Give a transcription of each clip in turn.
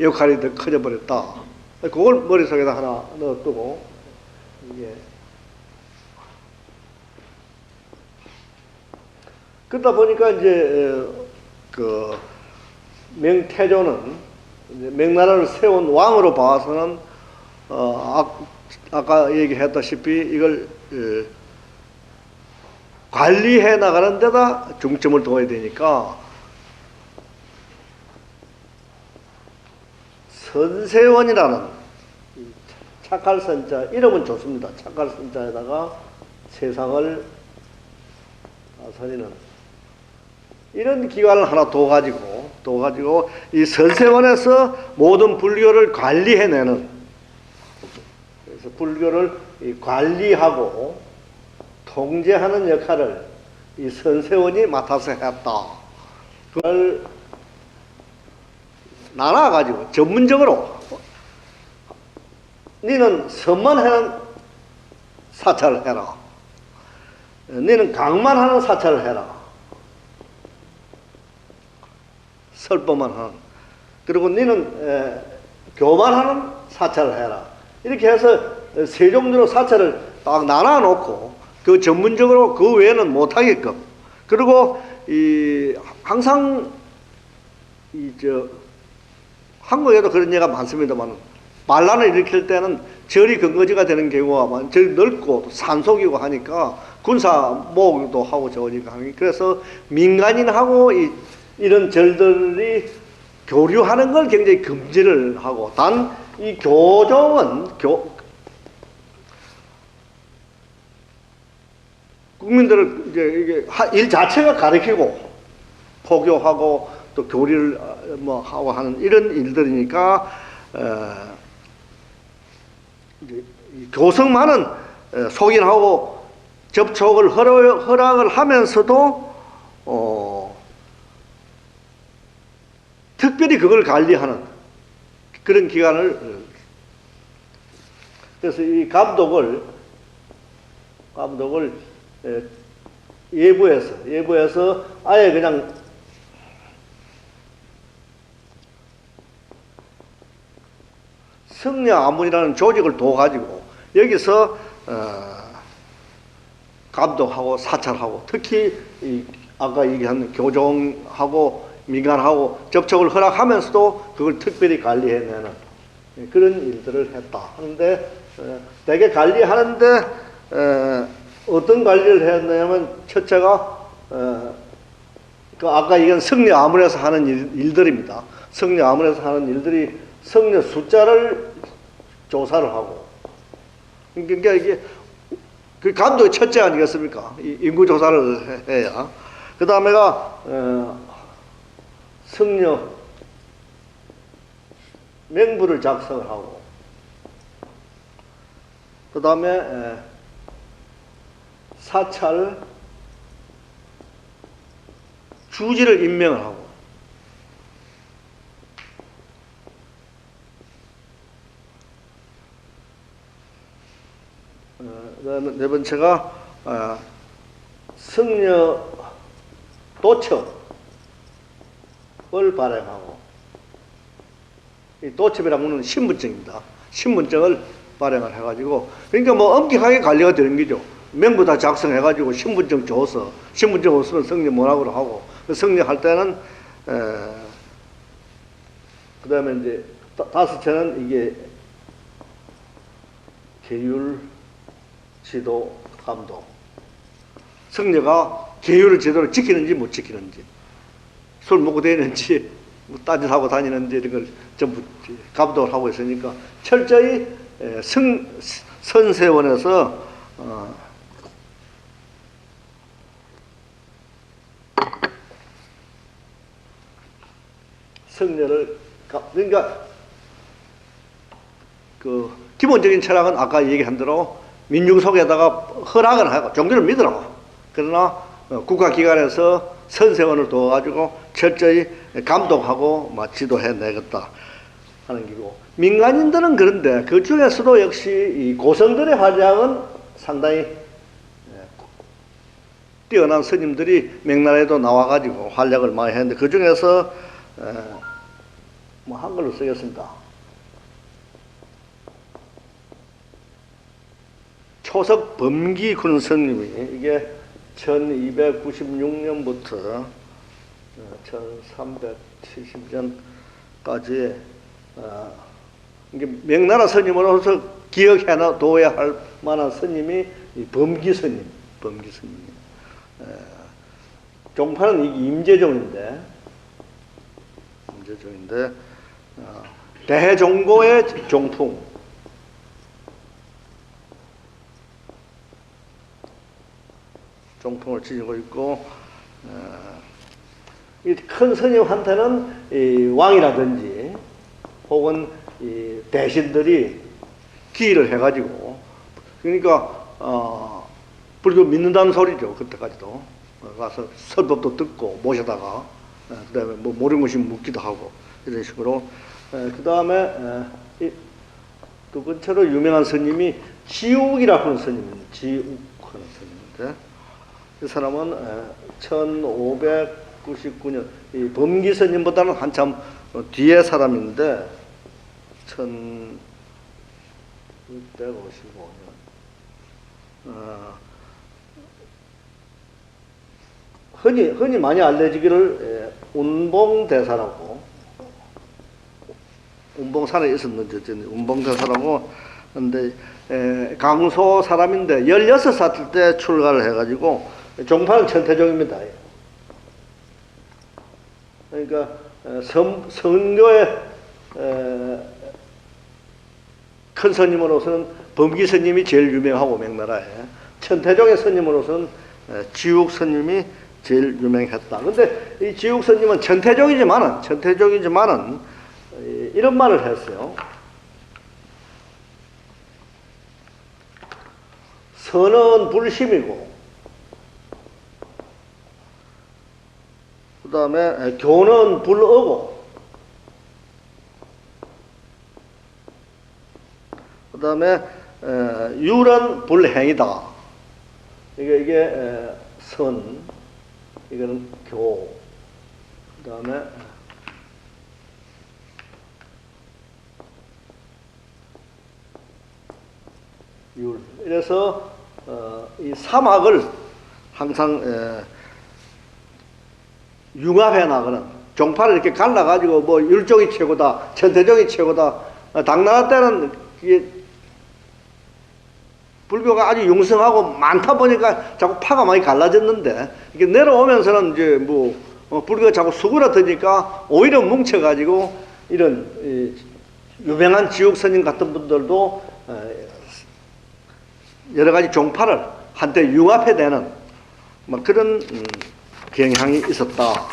역할이 더 커져버렸다. 그걸 머릿속에다 하나 넣어두고, 이게. 그러다 보니까 이제, 어, 그, 명태조는, 명나라를 세운 왕으로 봐서는, 어, 아, 아까 얘기했다시피 이걸, 어, 관리해 나가는 데다 중점을 둬야 되니까, 선세원이라는 이 착할 선자 이름은 좋습니다. 착할 선자에다가 세상을 선이는 이런 기관을 하나 둬 가지고 둬 가지고 이 선세원에서 모든 불교를 관리해내는 그래서 불교를 이 관리하고 통제하는 역할을 이 선세원이 맡아서 했다. 그걸 나눠가지고 전문적으로 너는 선만 하는 사찰을 해라. 너는 강만 하는 사찰을 해라. 설법만 하는. 그리고 너는 에, 교만 하는 사찰을 해라. 이렇게 해서 세 종류로 사찰을 딱 나눠 놓고 그 전문적으로 그 외에는 못하게끔 그리고 이 항상 이저 한국에도 그런 예가 많습니다만 반란을 일으킬 때는 절이 근거지가 되는 경우가 많, 절이 넓고 산속이고 하니까 군사 모으기도 하고 저니까 하니 그래서 민간인하고 이, 이런 절들이 교류하는 걸 굉장히 금지를 하고 단 이 교종은 교, 국민들을 이제 이게 하- 일 자체가 가르치고 포교하고 또 교리를 어, 뭐 하고 하는 이런 일들이니까 어, 교성만은 어, 속인하고 접촉을 허락, 허락을 하면서도 어, 특별히 그걸 관리하는 그런 기관을 어, 그래서 이 감독을 감독을 에, 예부해서 예부해서 아예 그냥 성녀 아문이라는 조직을 둬가지고 여기서 어, 감독하고 사찰하고 특히 이 아까 얘기한 교종하고 민간하고 접촉을 허락하면서도 그걸 특별히 관리해내는 그런 일들을 했다 하는데 어, 대개 관리하는데 어, 어떤 관리를 했냐면 첫째가 어, 그 아까 이건 성녀 아문에서 하는 일, 일들입니다. 성녀 아문에서 하는 일들이 성녀 숫자를 조사를 하고. 그러니까 이게 그 감독의 첫째 아니겠습니까? 이 인구 조사를 해- 해야. 그 다음에가 어, 성녀 명부를 작성을 하고. 그 다음에 사찰 주지를 임명을 하고 어, 그다음에 네 번째가 어, 성녀 도첩을 발행하고 이 도첩이라는 신분증입니다. 신분증을 발행을 해가지고 그러니까 뭐 엄격하게 관리가 되는 거죠. 명부 다 작성해가지고 신분증 줘서 신분증 없으면 성녀 뭐라고 하고 그 성녀 할 때는 에, 그다음에 이제 다- 다섯째는 이게 계율 지도 감독. 성녀가 계율을 제대로 지키는지 못 지키는지 술 먹고 다니는지 뭐 딴짓하고 다니는지 이런 걸 전부 감독을 하고 있으니까 철저히 에, 성, 선세원에서 어, 가- 그러니까 그 기본적인 철학은 아까 얘기한 대로 민중 속에다가 허락을 하고 종교를 믿으라고 그러나 어, 국가기관에서 선세원을 둬가지고 철저히 감독하고 막 지도해 내겠다 하는 기고 민간인들은 그런데 그 중에서도 역시 이 고성들의 활약은 상당히 예, 뛰어난 스님들이 명나라에도 나와가지고 활약을 많이 했는데 그 중에서 어, 뭐 한글로 쓰겠습니다. 초석 범기 스님이 이게 1296년부터 1370년까지 어, 이게 명나라 스님으로서 기억해 놔 둬야 할 만한 스님이 이 범기 스님, 범기 스님. 에, 종파는 임재종인데, 임재종인데 어, 대종고의 종풍. 종풍을 지니고 있고 어, 이큰 스님한테는 이 왕이라든지 혹은 이 대신들이 기의를 해가지고 그러니까 어, 불교 믿는다는 소리죠 그때까지도 어, 가서 설법도 듣고 모셔다가 어, 그다음에 뭐 모르는 것이 묻기도 하고 이런 식으로 그 다음에 두 번째로 유명한 스님이 지옥이라고 하는 스님입니다. 지옥 하는 스님인데 이 사람은 1599년. 이 범기 스님보다는 한참 어, 뒤에 사람인데 1655년. 어, 흔히 흔히 많이 알려지기를 예, 운봉대사라고. 운봉산에 있었는지 운봉대사라고. 근데 에, 강소 사람인데 16살 때 출가를 해가지고 종파는 천태종입니다. 그러니까 에, 선, 선교의 에, 큰 스님으로서는 범기 스님이 제일 유명하고 명나라에 천태종의 스님으로서는 에, 지옥 스님이 제일 유명했다. 근데 이 지옥 스님은 천태종이지만은 천태종이지만은 이- 이런 말을 했어요. 선은 불심이고 다음에 교는 불어고 그 다음에 율은 불행이다. 이게 이게 에, 선 이거는 교. 그 다음에 율. 이래서 어, 이 사막을 항상 에, 융합해 나가는 종파를 이렇게 갈라 가지고 뭐 율종이 최고다, 천태종이 최고다. 어, 당나라 때는 이게 불교가 아주 융성하고 많다 보니까 자꾸 파가 많이 갈라졌는데 이게 내려오면서는 이제 뭐 어, 불교가 자꾸 수그러드니까 오히려 뭉쳐가지고 이런 이, 유명한 지옥 스님 같은 분들도 어, 여러 가지 종파를 한때 융합해내는 뭐 그런 음, 경향이 있었다.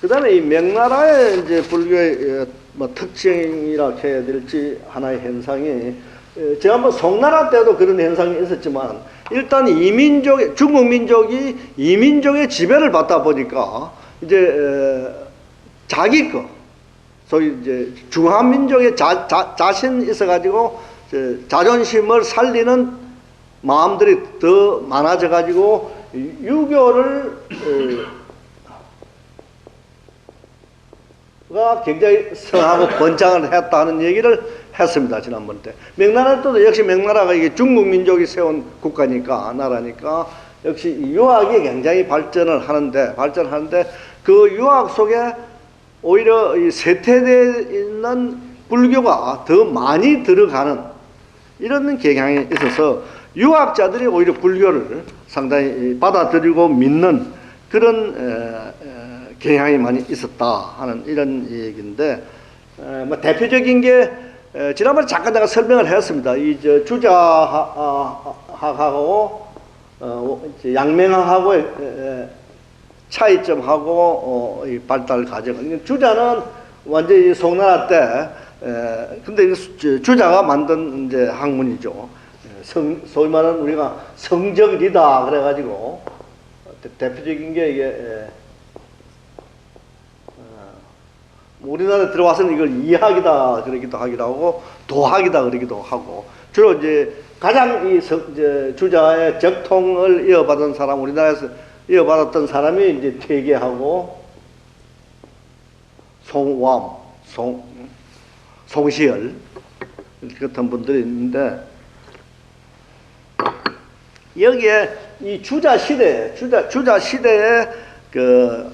그 다음에 이 명나라의 이제 불교의 어, 뭐 특징이라 해야 될지 하나의 현상이 어, 지난번 송나라 때도 그런 현상이 있었지만 일단 이민족 중국 민족이 이민족의 지배를 받다 보니까 이제 어, 자기 거 소위 이제 중한 민족의 자, 자, 자신 있어 가지고 이제 자존심을 살리는 마음들이 더 많아져 가지고 이 유교를 어, 가 굉장히 성하고 번창을 했다는 얘기를 했습니다 지난번 때. 명나라 때도 역시 명나라가 이게 중국 민족이 세운 국가니까 나라니까 역시 이 유학이 굉장히 발전을 하는데 발전하는데 그 유학 속에 오히려 이 세태되어 있는 불교가 더 많이 들어가는 이런 경향이 있어서 유학자들이 오히려 불교를 상당히 받아들이고 믿는 그런 경향이 많이 있었다 하는 이런 얘기인데 에, 뭐 대표적인 게 에, 지난번에 잠깐 내가 설명을 했습니다. 이 저 주자학하고 어, 에, 차이점하고 어, 이 발달 과정. 주자는 완전히 송나라 때, 에, 근데 이 수- 저 주자가 만든 이제 학문이죠. 에, 성, 소위 말하는 우리가 성적이다. 그래가지고 대- 대표적인 게 이게 에, 어, 우리나라에 들어와서는 이걸 이학이다 그러기도 하기도 하고 도학이다 그러기도 하고 주로 이제 가장 이 성, 이제 주자의 적통을 이어받은 사람 우리나라에서 이어받았던 사람이 이제 퇴계하고 송왕, 송, 송시열 같은 분들이 있는데 여기에 이 주자 시대, 주자 주자 시대에 그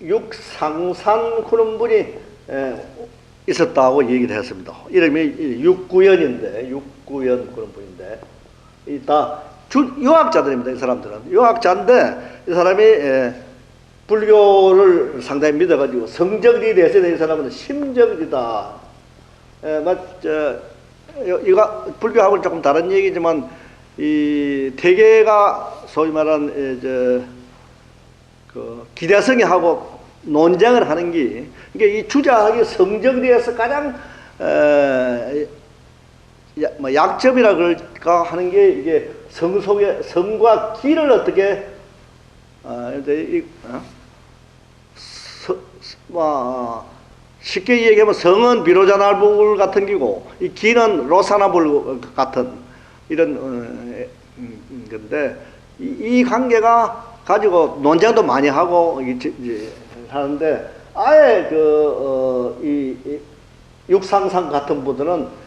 육상산 그런 분이 에, 있었다고 얘기를 했습니다. 이름이 육구연인데 육구연 그런 분인데 이다 유학자들입니다. 이 사람들은 유학자인데 이 사람이 에, 불교를 상당히 믿어가지고 성적이 돼서 이 사람은 심적이다. 에, 맞 저 이거 불교하고는 조금 다른 얘기지만 이 대개가 소위 말하는 에, 저, 그 기대성이 하고 논쟁을 하는 게 이게 이 주자학이 성정리에서 가장 에, 야, 뭐 약점이라 그럴까 하는 게 이게 성 속의 성과 기를 어떻게 어, 이제 이, 어? 서, 뭐 쉽게 얘기하면 성은 비로자날불 같은 기고 이 기는 로사나불 같은 이런 어, 음, 건데 이, 이 관계가 가지고 논쟁도 많이 하고 이제, 이제 하는데 아예 그이 어, 육상상 같은 분들은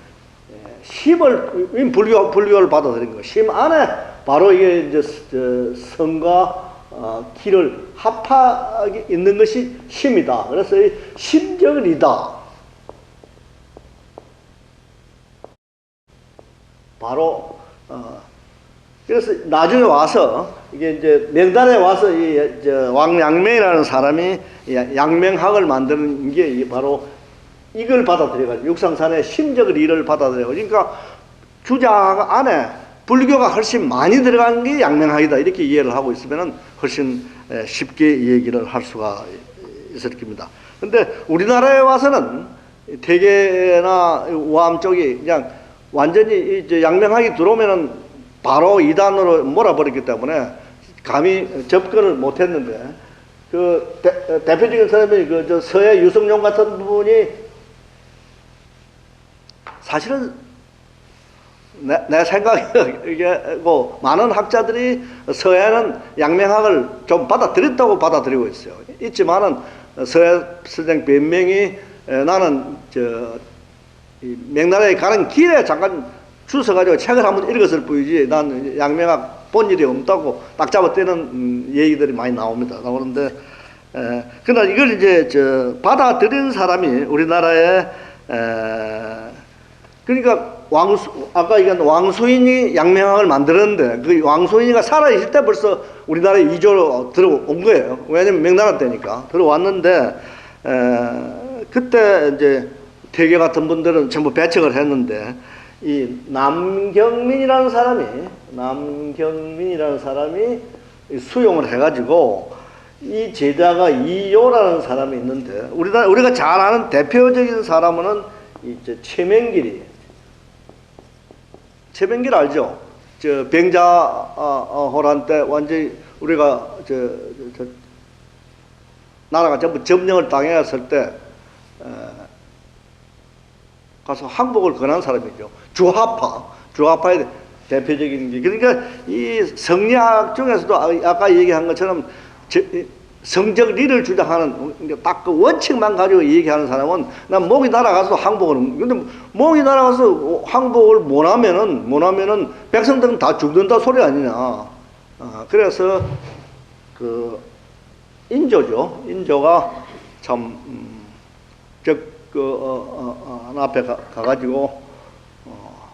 심을 이 불교 불교를 받아들인 거. 심 안에 바로 이게 이제 저 성과 어, 기를 합하게 있는 것이 심이다. 그래서 이 심정이다. 바로 어, 그래서 나중에 와서 이게 이제 명단에 와서 이 왕양명이라는 사람이 양명학을 만드는 게 바로 이걸 받아들여가지고 육상산의 심적을 이를 받아들여 그러니까 주장 안에 불교가 훨씬 많이 들어간 게 양명학이다 이렇게 이해를 하고 있으면은 훨씬 쉽게 얘기를 할 수가 있을 겁니다. 근데 우리나라에 와서는 대개나 우암 쪽이 그냥 완전히 이제 양명학이 들어오면은 바로 이단으로 몰아버렸기 때문에 감히 접근을 못했는데 그 대, 대표적인 사람이 그 저 서해 유성룡 같은 분이 사실은 내, 내 생각에 이게 뭐 많은 학자들이 서해는 양명학을 좀 받아들였다고 받아들이고 있어요. 있지만은 서해 선생 변명이 나는 저 명나라에 가는 길에 잠깐 주워가지고 책을 한번 읽었을 뿐이지 난 양명학 본 일이 없다고 딱 잡아떼는 음, 얘기들이 많이 나옵니다. 나오는데 에, 그러나 이걸 이제 저 받아들인 사람이 우리나라에 에, 그러니까 왕수 아까 얘기한 왕수인이 양명학을 만들었는데 그 왕수인이가 살아 있을 때 벌써 우리나라에 이조로 들어온 거예요. 왜냐면 명나라 때니까 들어왔는데 에, 그때 이제 태계 같은 분들은 전부 배척을 했는데 이 남경민이라는 사람이 남경민이라는 사람이 수용을 해가지고 이 제자가 이요라는 사람이 있는데 우리가 우리가 잘 아는 대표적인 사람은 이제 최명길이 최명길 알죠? 저 병자 호란 때 완전히 우리가 저, 저, 저 나라가 전부 점령을 당했을 때 가서 항복을 권한 사람이죠. 주하파, 주하파의 대표적인 게 그러니까 이 성리학 중에서도 아까 얘기한 것처럼 성적 리를 주장하는 딱 그 원칙만 가지고 얘기하는 사람은 난 목이 날아가서 항복을 근데 목이 날아가서 항복을 못하면은 못하면은 백성들은 다 죽는다 소리 아니냐. 아, 그래서 그 인조죠. 인조가 참 음, 어, 어, 어, 앞에 가, 가가지고, 어,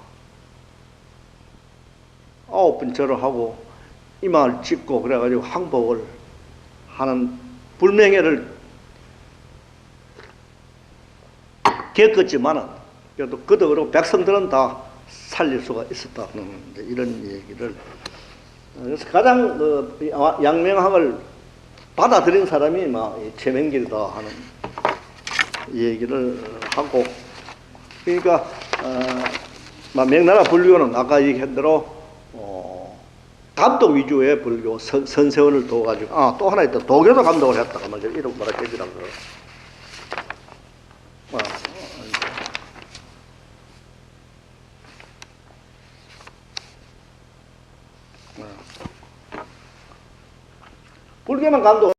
아홉 번 절을 하고, 이마를 짚고, 그래가지고 항복을 하는 불명예를 겪었지만은, 그래도 그 덕으로 백성들은 다 살릴 수가 있었다는 이런 얘기를. 그래서 가장 그 양명학을 받아들인 사람이 막 최명길이다 하는 얘기를 하고 그러니까 어, 명나라 불교는 아까 얘기한 대로 어, 감독 위주의 불교 선, 선세원을 도와가지고 아, 또 하나 있다. 도교도 감독을 했다가 뭐 이런 거라 깨지라고. 불교만 감독